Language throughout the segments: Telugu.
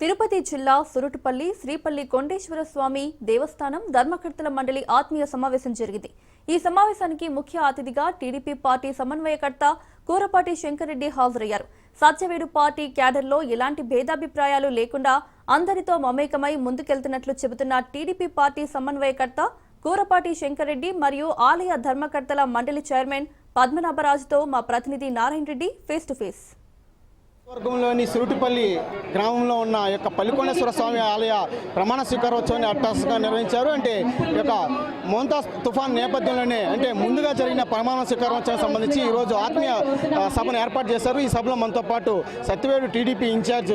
తిరుపతి జిల్లా సురుటుపల్లి శ్రీపల్లి కొండేశ్వర స్వామి దేవస్థానం ధర్మకర్తల మండలి ఆత్మీయ సమావేశం జరిగింది. ఈ సమావేశానికి ముఖ్య అతిథిగా టీడీపీ పార్టీ సమన్వయకర్త కూరపాటి శంకర్రెడ్డి హాజరయ్యారు. సత్యవేడు పార్టీ క్యాడర్లో ఎలాంటి భేదాభిప్రాయాలు లేకుండా అందరితో మమేకమై ముందుకెళ్తున్నట్లు చెబుతున్న టీడీపీ పార్టీ సమన్వయకర్త కూరపాటి శంకర్రెడ్డి మరియు ఆలయ ధర్మకర్తల మండలి చైర్మన్ పద్మనాభరాజుతో మా ప్రతినిధి Narayana Reddy face to face. వర్గంలోని Surutipalli గ్రామంలో ఉన్న యొక్క పల్లికొండేశ్వర స్వామి ఆలయ ప్రమాణ స్వీకారోత్సవాన్ని అట్టాస్గా నిర్వహించారు. అంటే ఈ యొక్క మోంతా తుఫాన్ నేపథ్యంలోనే అంటే ముందుగా జరిగిన ప్రమాణ స్వీకారోత్సవం సంబంధించి ఈరోజు ఆత్మీయ సభను ఏర్పాటు చేశారు. ఈ సభలో మనతో పాటు సత్యవేడు టీడీపీ ఇన్ఛార్జ్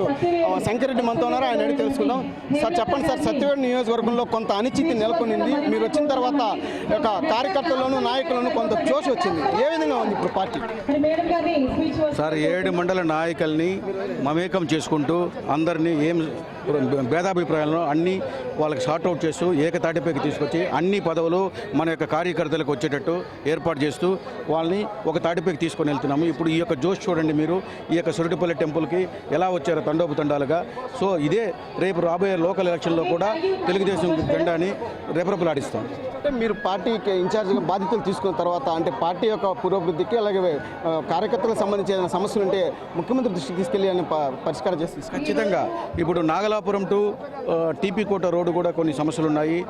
శంకరెడ్డి మనతో ఉన్నారు. ఆయన అడిగి తెలుసుకుందాం. సార్ చెప్పండి సార్ సత్యవేడు నియోజకవర్గంలో కొంత అనిశ్చితి నెలకొనింది. మీరు వచ్చిన తర్వాత యొక్క కార్యకర్తలను నాయకులను కొంత జోష్ వచ్చింది. ఏ విధంగా ఉంది ఇప్పుడు పార్టీ? సార్ ఏడు మండల నాయకుల్ని మమేకం చేసుకుంటూ అందరినీ ఏం భేదాభిప్రాయాలను అన్నీ వాళ్ళకి షార్ట్ అవుట్ చేస్తూ ఏకతాటిపైకి తీసుకొచ్చి అన్ని పదవులు మన యొక్క కార్యకర్తలకు వచ్చేటట్టు ఏర్పాటు చేస్తూ వాళ్ళని ఒక తాటిపైకి తీసుకొని వెళ్తున్నాము. ఇప్పుడు ఈ యొక్క జోష్ చూడండి మీరు ఈ యొక్క సురటిపల్లి టెంపుల్కి ఎలా వచ్చారో తండోపుతండాలుగా. సో ఇదే రేపు రాబోయే లోకల్ ఎలక్షన్లో కూడా తెలుగుదేశం జెండాని రెపరెపలాడిస్తాం. అంటే మీరు పార్టీకి ఇన్ఛార్జ్గా బాధ్యతలు తీసుకున్న తర్వాత అంటే పార్టీ యొక్క పురోభివృద్ధికి అలాగే కార్యకర్తలకు సంబంధించిన సమస్యలు ఉంటే ముఖ్యమంత్రి దృష్టికి తీసుకెళ్ళి ఆయన పరిష్కారం చేసి తీసుకు- ఖచ్చితంగా. ఇప్పుడు Nagalapuram to TP Kota road కూడా కొన్ని సమస్యలు ఉన్నాయి.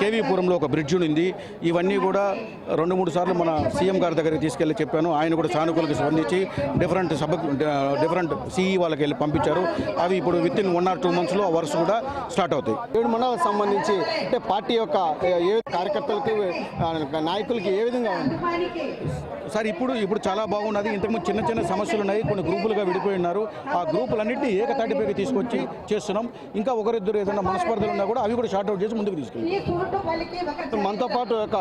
కేవీపురంలో ఒక బ్రిడ్జ్ ఉంది. ఇవన్నీ కూడా రెండు మూడు సార్లు మన సీఎం గారి దగ్గరికి తీసుకెళ్ళి చెప్పాను. ఆయన కూడా సానుకూలంగా స్పందించి డిఫరెంట్ సభ డిఫరెంట్ సిఈ వాళ్ళకి వెళ్ళి పంపించారు. అవి ఇప్పుడు within one or two మంత్స్లో ఆ వర్క్స్ కూడా స్టార్ట్ అవుతాయి. ఏడు మండలాలకు సంబంధించి అంటే పార్టీ యొక్క ఏ- కార్యకర్తలకి నాయకులకి ఏ విధంగా ఉంది? సార్ ఇప్పుడు ఇప్పుడు చాలా బాగున్నది. ఇంతకుముందు చిన్న చిన్న సమస్యలు ఉన్నాయి. కొన్ని గ్రూపులుగా విడిపోయి ఉన్నారు ఆ గ్రూపులన్నింటినీ ఏకతాటిపైకి తీసుకొచ్చి చేస్తున్నాం. ఇంకా ఒకరిద్దరు ఏదైనా మనస్పర్ధలు ఉన్నా కూడా అవి కూడా షార్ట్ అవుట్ చేసి ముందుకు తీసుకెళ్ళాం మనతో పాటు యొక్క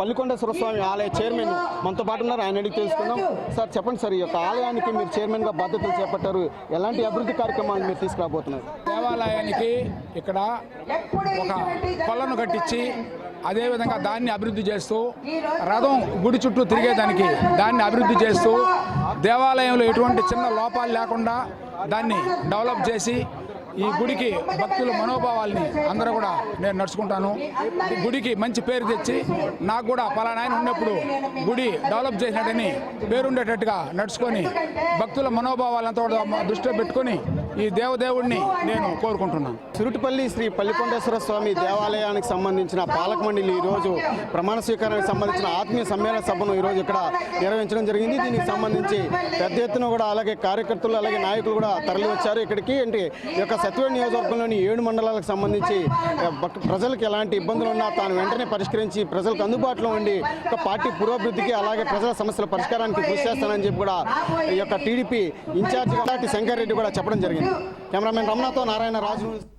పల్లికొండేశ్వర స్వామి ఆలయ చైర్మన్ మనతో పాటు ఉన్నారు. ఆయన అడిగి తెలుసుకుందాం. సార్ చెప్పండి సార్ ఈ యొక్క ఆలయానికి మీరు చైర్మన్గా బాధ్యతలు చేపట్టారు. ఎలాంటి అభివృద్ధి కార్యక్రమాలు మీరు తీసుకురాబోతున్నారు? దేవాలయానికి ఇక్కడ ఒక కొలను కట్టించి అదేవిధంగా దాన్ని అభివృద్ధి చేస్తూ రథం గుడి చుట్టూ తిరిగేదానికి దాన్ని అభివృద్ధి చేస్తూ దేవాలయంలో ఎటువంటి చిన్న లోపాలు లేకుండా దాన్ని డెవలప్ చేసి ఈ గుడికి భక్తుల మనోభావాల్ని అందరూ కూడా నేను నడుచుకుంటాను. ఈ గుడికి మంచి పేరు తెచ్చి నాకు కూడా పలానాయన ఉన్నప్పుడు గుడి డెవలప్ చేసినట్టని పేరుండేటట్టుగా నడుచుకొని భక్తుల మనోభావాలంతా దృష్టిలో పెట్టుకొని ఈ దేవదేవుడిని నేను కోరుకుంటున్నాను. సురుటిపల్లి శ్రీ పల్లికొండేశ్వర స్వామి దేవాలయానికి సంబంధించిన పాలక మండలి ఈరోజు ప్రమాణ స్వీకారానికి సంబంధించిన ఆత్మీయ సమ్మేళన సభను ఈరోజు ఇక్కడ నిర్వహించడం జరిగింది. దీనికి సంబంధించి పెద్ద ఎత్తున కూడా అలాగే కార్యకర్తలు అలాగే నాయకులు కూడా తరలి వచ్చారు ఇక్కడికి అంటే ఈ యొక్క సత్యవేడి నియోజకవర్గంలోని ఏడు మండలాలకు సంబంధించి ప్రజలకు ఎలాంటి ఇబ్బందులు ఉన్నా తాను వెంటనే పరిష్కరించి ప్రజలకు అందుబాటులో ఉండి ఒక పార్టీ పురోభివృద్ధికి అలాగే ప్రజల సమస్యల పరిష్కారానికి కృషి చేస్తానని చెప్పి కూడా ఈ యొక్క టీడీపీ ఇన్ఛార్జ్ శంకర్ రెడ్డి కూడా చెప్పడం జరిగింది. కెమెరామెన్ రమణతో నారాయణ రాజు.